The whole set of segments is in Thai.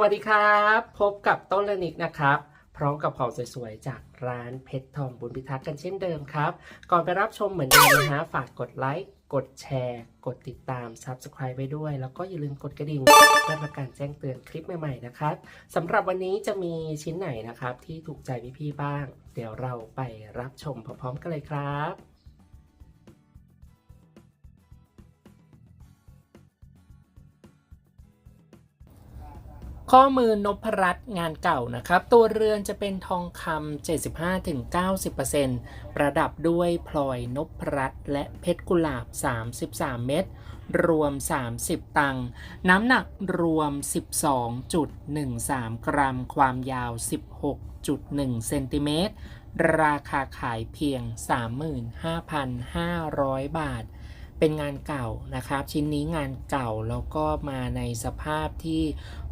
วัสดีครับ พบกับต้นละนิกนะครับ พร้อมกับของสวยๆ จากร้านเพชรทองบุญพิทักษ์กันเช่นเดิมครับ ก่อนไปรับชมเหมือนเดิมนะฮะฝากกดไลค์กดแชร์ กดติดตาม Subscribe ไว้ด้วย แล้วก็อย่าลืมกดกระดิ่งเพื่อประการแจ้งเตือนคลิปใหม่ๆนะครับสำหรับวันนี้จะมีชิ้นไหนนะครับ ที่ถูกใจพี่ๆบ้าง เดี๋ยวเราไปรับชมพร้อมๆกันเลยครับ ข้อมือนพรัตน์งานเก่านะครับ ตัวเรือนจะเป็นทองคำ75-90%ประดับด้วยพลอยนพรัตน์และเพชรกุหลาบ 33 เม็ดรวม 30 ตังค์น้ำหนักรวม 12.13 กรัม ความยาว 16.1 เซนติเมตร ราคาขายเพียง 35,500 บาท เป็นงานเก่านะครับ ชิ้นนี้งานเก่าแล้วก็มาในสภาพที่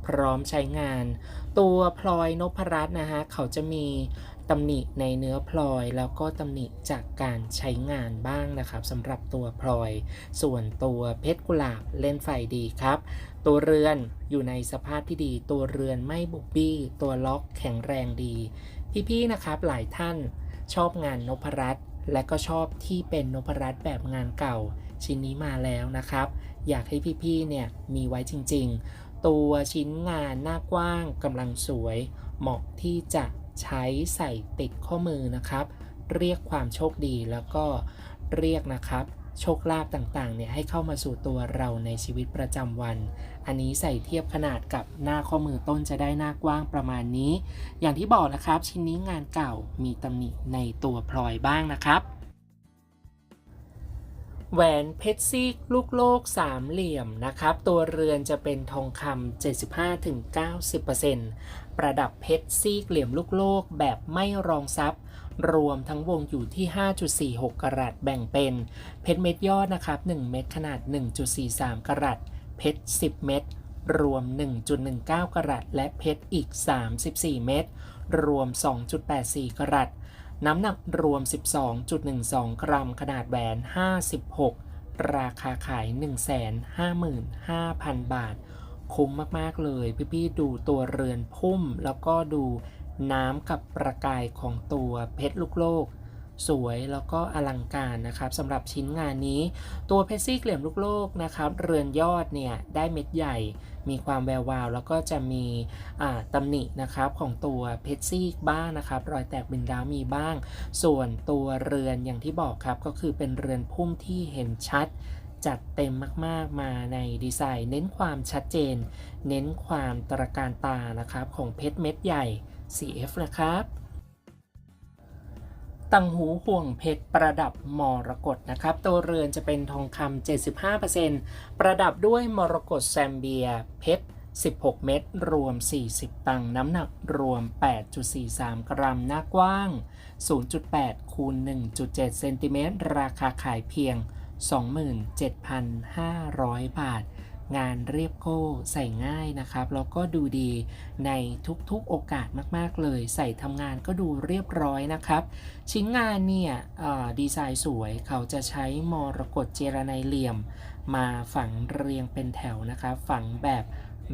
พร้อมใช้งาน ตัวพลอยนพรัตน์นะฮะเขาจะมีตำหนิในเนื้อพลอยแล้วก็ตำหนิจากการใช้งานบ้างนะครับสำหรับตัวพลอย ส่วนตัวเพชรกุหลาบเล่นไฟดีครับ ตัวเรือนอยู่ในสภาพที่ดี ตัวเรือนไม่บุบบี้ ตัวล็อกแข็งแรงดี พี่ๆนะครับหลายท่านชอบงานนพรัตน์และก็ชอบที่เป็นนพรัตน์แบบงานเก่า ชิ้นนี้มาแล้วนะครับ อยากให้พี่ๆเนี่ยมีไว้จริง ๆ ตัวชิ้นงานหน้ากว้างกำลังสวย เหมาะที่จะใช้ใส่ติดข้อมือนะครับ เรียกความโชคดีแล้วก็เรียกนะครับโชคลาภต่างๆ เนี่ยให้เข้ามาสู่ตัวเราในชีวิตประจำวัน อันนี้ใส่เทียบขนาดกับหน้าข้อมือต้นจะได้หน้ากว้างประมาณนี้ อย่างที่บอกนะครับชิ้นนี้งานเก่ามีตำหนิในตัวพลอยบ้างนะครับ แหวนเพชรซีกลูกโลกสามเหลี่ยมนะครับ ตัวเรือนจะเป็นทองคำ75-90%ประดับเพชรซีกเหลี่ยมลูกโลกแบบไม่รองซับรวมทั้งวงอยู่ที่ 5.46 กรัตแบ่งเป็น เพชรเม็ดยอดนะครับ 1 เม็ดขนาด 1.43 กรัตเพชร 10 เม็ดรวม 1.19 กรัตและเพชรอีก 34 เม็ดรวม 2.84 กรัต น้ำหนักรวม 12.12 กรัม ขนาดแหวน 56 ราคาขาย 155,000 บาท คุ้มมาก ๆ เลย พี่ๆดูตัวเรือนพุ่ม แล้วก็ดูน้ำกับประกายของตัวเพชรลูกโลก สวยแล้วก็อลังการนะครับสำหรับชิ้นงานนี้ ตัวเพชรซี่เหลี่ยมลูกโลกนะครับ เรือนยอดเนี่ยได้เม็ดใหญ่ มีความแวววาว แล้วก็จะมีตำหนินะครับของตัวเพชรซี่บ้างนะครับ รอยแตกเป็นร้าวมีบ้าง ส่วนตัวเรือนอย่างที่บอกครับ ก็คือเป็นเรือนพุ่มที่เห็นชัดจัดเต็มมาก ๆ มาในดีไซน์ เน้นความชัดเจน เน้นความตระการตานะครับ ของเพชรเม็ดใหญ่ CF นะครับ ตังหูห่วงเพชรประดับมรกตนะครับ ตัวเรือนจะเป็นทองคำ75%ประดับด้วยมรกตแซมเบีย เพชร 16 เม็ดรวม 40 ตัง น้ำหนักรวม 8.43 กรัม หน้ากว้าง 0.8 คูณ 1.7 เซนติเมตร ราคาขายเพียง 27,500 บาท งานเรียบโก้ใส่ง่ายนะครับแล้วก็ดูดีในทุกๆโอกาสมากๆเลย ใส่ทำงานก็ดูเรียบร้อยนะครับ ชิ้นงานเนี่ยดีไซน์สวยเขาจะใช้มรกตเจรไนเหลี่ยม มาฝังเรียงเป็นแถวนะครับ ฝังแบบ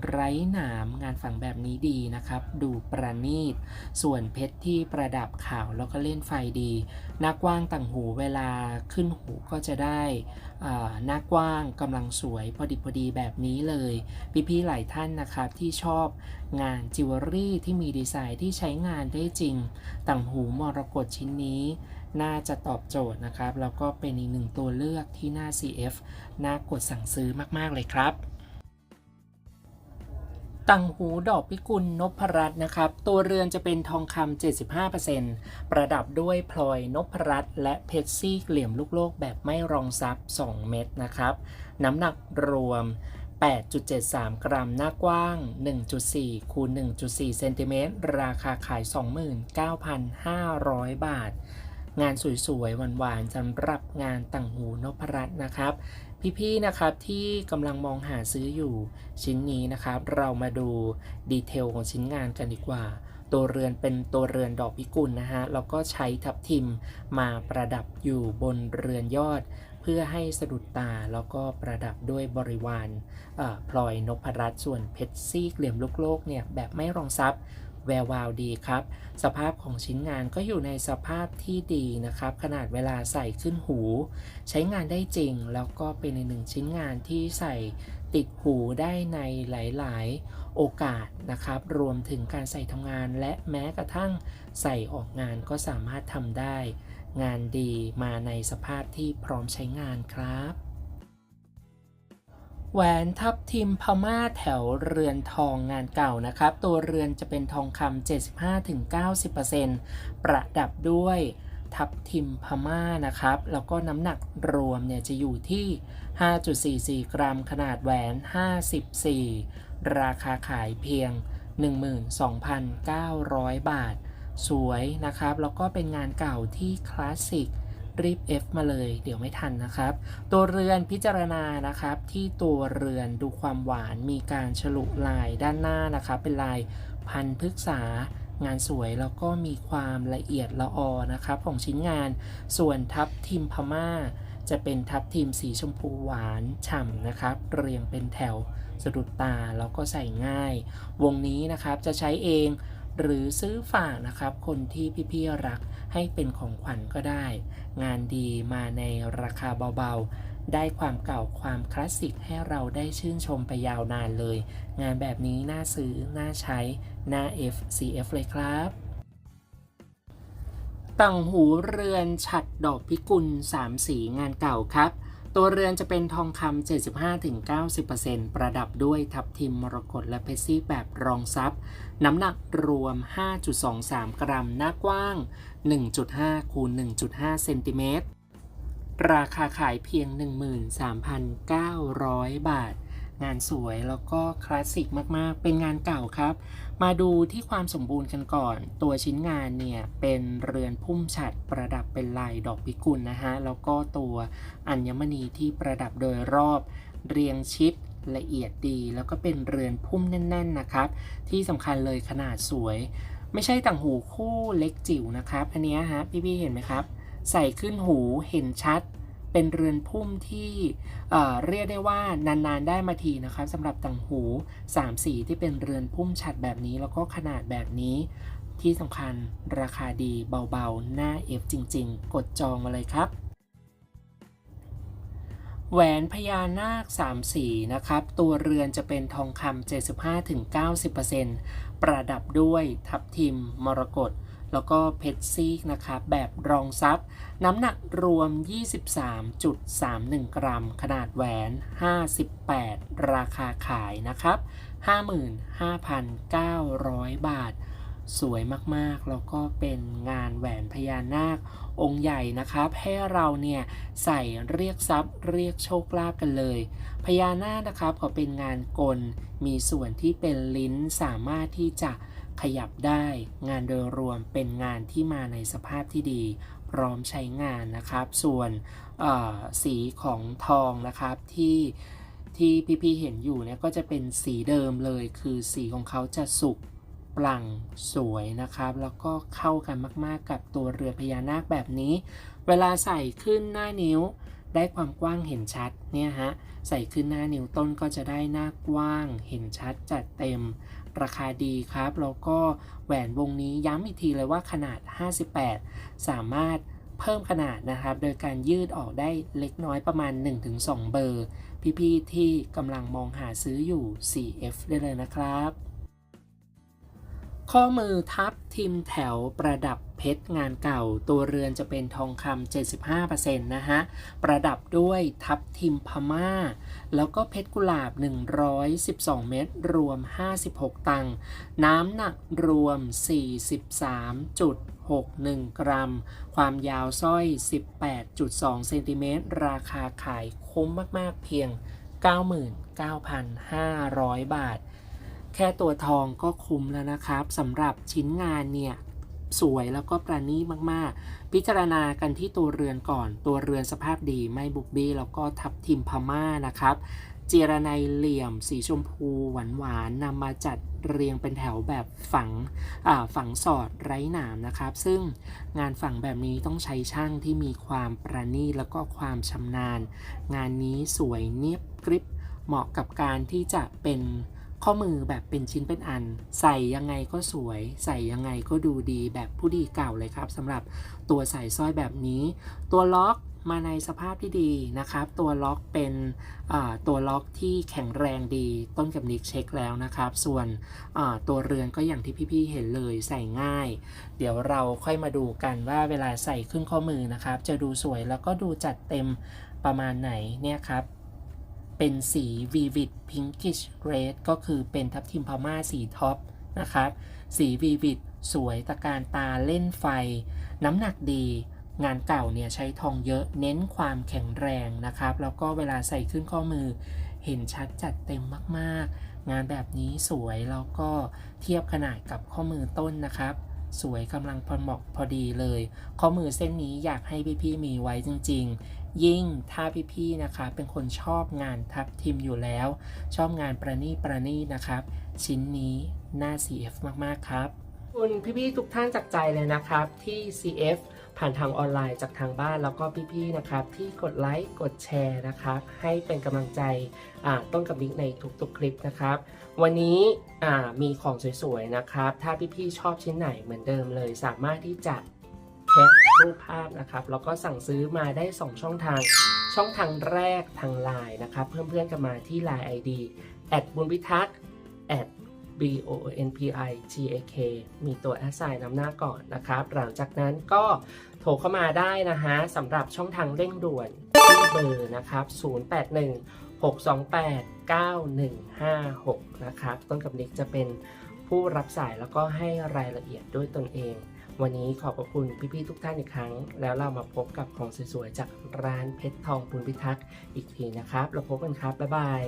ไร้หนามงานฝังแบบนี้ดีนะครับ ดูประณีต ส่วนเพชรที่ประดับขาวแล้วก็เล่นไฟดี หน้ากว้างต่างหูเวลาขึ้นหูก็จะได้หน้ากว้างกำลังสวยพอดีพอดีแบบนี้เลย พี่ๆหลายท่านนะครับที่ชอบงานจิวเวลรี่ที่มีดีไซน์ที่ใช้งานได้จริง ต่างหูมรกตชิ้นนี้น่าจะตอบโจทย์นะครับ แล้วก็เป็นอีกหนึ่งตัวเลือกที่หน้า CF น่ากดสั่งซื้อมาก ๆ เลยครับ ตังหูดอกพิกุลนพรัตน์นะครับ ตัวเรือนจะเป็นทองคำ 75%ประดับด้วยพลอยนพรัตน์และเพชรซี่เหลี่ยมลูกโลกแบบไม่รองซับ 2 เม็ดนะครับ น้ำหนักรวม 8.73 กรัม หน้ากว้าง 1.4 คูณ 1.4 เซนติเมตร ราคาขาย 29,500 บาท งานสวยๆ หวานๆสำหรับงานต่างหูนพรัตน์นะครับ พี่ๆนะครับที่กำลังมองหาซื้ออยู่ชิ้นนี้นะครับ เรามาดูดีเทลของชิ้นงานกันดีกว่า ตัวเรือนเป็นตัวเรือนดอกพิกุลนะฮะแล้วก็ใช้ทับทิมมาประดับอยู่บนเรือนยอด เพื่อให้สะดุดตาแล้วก็ประดับด้วยบริวารพลอยนพรัตน์ส่วนเพชรซีกเหลี่ยมลูกโลกเนี่ยแบบไม่รองซับ แวววาวดีครับ สภาพของชิ้นงานก็อยู่ในสภาพที่ดีนะครับ ขนาดเวลาใส่ขึ้นหู ใช้งานได้จริง แล้วก็เป็นในหนึ่งชิ้นงานที่ใส่ติดหูได้ในหลาย ๆ โอกาสนะครับ รวมถึงการใส่ทำงานและแม้กระทั่งใส่ออกงานก็สามารถทำได้ งานดีมาในสภาพที่พร้อมใช้งานครับ แหวนทับทิมพม่าแถวเรือนทองงานเก่านะครับ ตัวเรือนจะเป็นทองคำ75-90%ประดับด้วยทับทิมพม่านะครับ แล้วก็น้ำหนักรวมเนี่ยจะอยู่ที่ 5.44 กรัมขนาดแหวน 54 ราคาขายเพียง 12,900 บาท สวยนะครับ แล้วก็เป็นงานเก่าที่คลาสสิก รีบ F มาเลย เดี๋ยวไม่ทันนะครับ ตัวเรือนพิจารณานะครับ ที่ตัวเรือนดูความหวานมีการฉลุลายด้านหน้านะครับ เป็นลายพันพฤกษางานสวยแล้วก็มีความละเอียดละออนะครับ ของชิ้นงานส่วนทับทิมพม่า จะเป็นทับทิมสีชมพูหวานฉ่ำนะครับ เรียงเป็นแถวสะดุดตาแล้วก็ใส่ง่าย วงนี้นะครับจะใช้เอง หรือซื้อฝากนะครับคนที่พี่ๆรักให้เป็นของขวัญก็ได้ งานดีมาในราคาเบาๆ ได้ความเก่าความคลาสสิกให้เราได้ชื่นชมไปยาวนานเลย งานแบบนี้น่าซื้อ น่าใช้ น่า F CF เลยครับต่างหูเรือนฉัดดอกพิกุล3สีงานเก่าครับ ตัวเรือนจะเป็นทองคำ 75-90%ประดับด้วยทับทิมมรกตและเพชรซี่แบบรองซับ น้ำหนักรวม 5.23 กรัม หน้ากว้าง 1.5 คูณ 1.5 เซนติเมตร ราคาขายเพียง 13,900 บาท งานสวยแล้วก็คลาสสิกมากๆ เป็นงานเก่าครับ มาดูที่ความสมบูรณ์กันก่อน ตัวชิ้นงานเนี่ยเป็นเรือนพุ่มฉัดประดับเป็นลายดอกพิกุลนะฮะ แล้วก็ตัวอัญมณีที่ประดับโดยรอบเรียงชิดละเอียดดี แล้วก็เป็นเรือนพุ่มแน่น ๆนะครับ ที่สำคัญเลยขนาดสวย ไม่ใช่ต่างหูคู่เล็กจิ๋วนะครับ อันนี้ฮะพี่ๆเห็นไหมครับ ใส่ขึ้นหูเห็นชัด เป็นเรือนพุ่มที่เเรียกได้ว่านานๆได้มาทีนะครับสำหรับต่างหู3สีที่เป็นเรือนพุ่มฉัดแบบนี้ แล้วก็ขนาดแบบนี้ ที่สำคัญราคาดีเบาๆ หน้า F จริง ๆ กดจองมาเลยครับแหวนพญานาค3สีนะครับ ตัวเรือนจะเป็นทองคำ75-90%ประดับด้วยทับทิมมรกต แล้วก็เพชรซีกนะครับแบบรองซับน้ำหนักรวม 23.31 กรัม ขนาดแหวน 58 ราคาขายนะครับ 55,900 บาท สวยมากๆ แล้วก็เป็นงานแหวนพญานาค องค์ใหญ่นะครับ ให้เราเนี่ยใส่เรียกทรัพย์เรียกโชคลาภกันเลย พญานาคนะครับเขาเป็นงานกล มีส่วนที่เป็นลิ้นสามารถที่จะ ขยับได้ งานโดยรวมเป็นงานที่มาในสภาพที่ดี พร้อมใช้งานนะครับ ส่วนสีของทองนะครับที่ที่พี่ๆเห็นอยู่เนี่ยก็จะเป็นสีเดิมเลย คือสีของเขาจะสุกปลั่งสวยนะครับ แล้วก็เข้ากันมากๆกับตัวเรือพญานาคแบบนี้ เวลาใส่ขึ้นหน้านิ้วได้ความกว้างเห็นชัดเนี่ยฮะใส่ขึ้นหน้านิ้วต้นก็จะได้หน้ากว้างเห็นชัดจัดเต็ม ราคาดีครับ แล้วก็แหวนวงนี้ย้ำอีกทีเลยว่าขนาด 58 สามารถเพิ่มขนาดนะครับ โดยการยืดออกได้เล็กน้อยประมาณ 1-2 เบอร์ พี่ๆที่กำลังมองหาซื้ออยู่ 4F ได้เลยนะครับ ข้อมือทับทิมแถวประดับ เพชรงานเก่า ตัวเรือนจะเป็นทองคำ75%นะฮะ ประดับด้วยทับทิมพม่า แล้วก็เพชรกุหลาบ 112 เม็ดรวม 56 ตังค์น้ำหนักรวม 43.61 กรัม ความยาวสร้อย 18.2 เซนติเมตรราคาขายคุ้มมากๆเพียง 99,500 บาทแค่ตัวทองก็คุ้มแล้วนะครับสำหรับชิ้นงานเนี่ย สวยแล้วก็ประณีตมากๆ พิจารณากันที่ตัวเรือนก่อน ตัวเรือนสภาพดีไม่บุบบี้แล้วก็ทับทิมพม่านะครับเจรไนเหลี่ยมสีชมพูหวานหวานๆนำมาจัดเรียงเป็นแถวแบบฝังฝังสอดไร้หนามนะครับ ซึ่งงานฝังแบบนี้ต้องใช้ช่างที่มีความประณีตแล้วก็ความชำนาญ งานนี้สวยเนียบกริบเหมาะกับการที่จะเป็น ข้อมือแบบเป็นชิ้นเป็นอัน ใส่ยังไงก็สวย ใส่ยังไงก็ดูดีแบบผู้ดีเก่าเลยครับสำหรับตัวใส่สร้อยแบบนี้ ตัวล็อกมาในสภาพที่ดีนะครับ ตัวล็อกเป็นตัวล็อกที่แข็งแรงดีต้นกับนิกเช็คแล้วนะครับ ส่วนตัวเรือนก็อย่างที่พี่ๆเห็นเลยใส่ง่าย เดี๋ยวเราค่อยมาดูกันว่าเวลาใส่ขึ้นข้อมือนะครับ จะดูสวยแล้วก็ดูจัดเต็มประมาณไหนเนี่ยครับ เป็นสี vivid pinkish red ก็คือเป็นทับทิมพม่าสีท็อปนะครับสี vivid สวยตะการตาเล่นไฟ น้ำหนักดี งานเก่าเนี่ยใช้ทองเยอะเน้นความแข็งแรงนะครับ แล้วก็เวลาใส่ขึ้นข้อมือ เห็นชัดจัดเต็มมากๆ งานแบบนี้สวยแล้วก็เทียบขนาดกับข้อมือต้นนะครับสวยกำลังพอเหมาะพอดีเลย ข้อมือเส้นนี้อยากให้พี่ๆมีไว้จริงๆ ยิ่งถ้าพี่ๆนะคะเป็นคนชอบงานทับทิมอยู่แล้ว ชอบงานประณีประณีนะครับ ชิ้นนี้น่า CF มากๆครับคุณพี่ๆทุกท่านจากใจเลยนะครับที่ CF ผ่านทางออนไลน์จากทางบ้านแล้วก็พี่ๆนะครับ ที่กดไลค์กดแชร์นะครับให้เป็นกำลังใจต้นกับบิ๊กในทุกๆ คลิปนะครับ วันนี้มีของสวยๆนะครับ ถ้าพี่ๆชอบชิ้นไหนเหมือนเดิมเลย สามารถที่จะ แคปรูปภาพนะครับ แล้วก็สั่งซื้อมาได้ 2 ช่องทาง ช่องทางแรกทางไลน์นะครับ เพื่อนๆกันมาที่ Line ID แอดบุญพิทักษ์ at b o n p i t a k มีตัวแอสไซน์นำหน้าก่อนนะครับ หลังจากนั้นก็โทรเข้ามาได้นะฮะสำหรับช่องทางเร่งด่วนที่เบอร์นะครับ 081 628 9156 นะครับ ต้นกับนิกจะเป็นผู้รับสายแล้วก็ให้รายละเอียดด้วยตนเอง วันนี้ขอบพระคุณพี่ๆทุกท่านอีกครั้ง แล้วเรามาพบกับของสวยๆจากร้านเพชรทองปุณพิทักษ์อีกทีนะครับ เราพบกันครับ บ๊ายบาย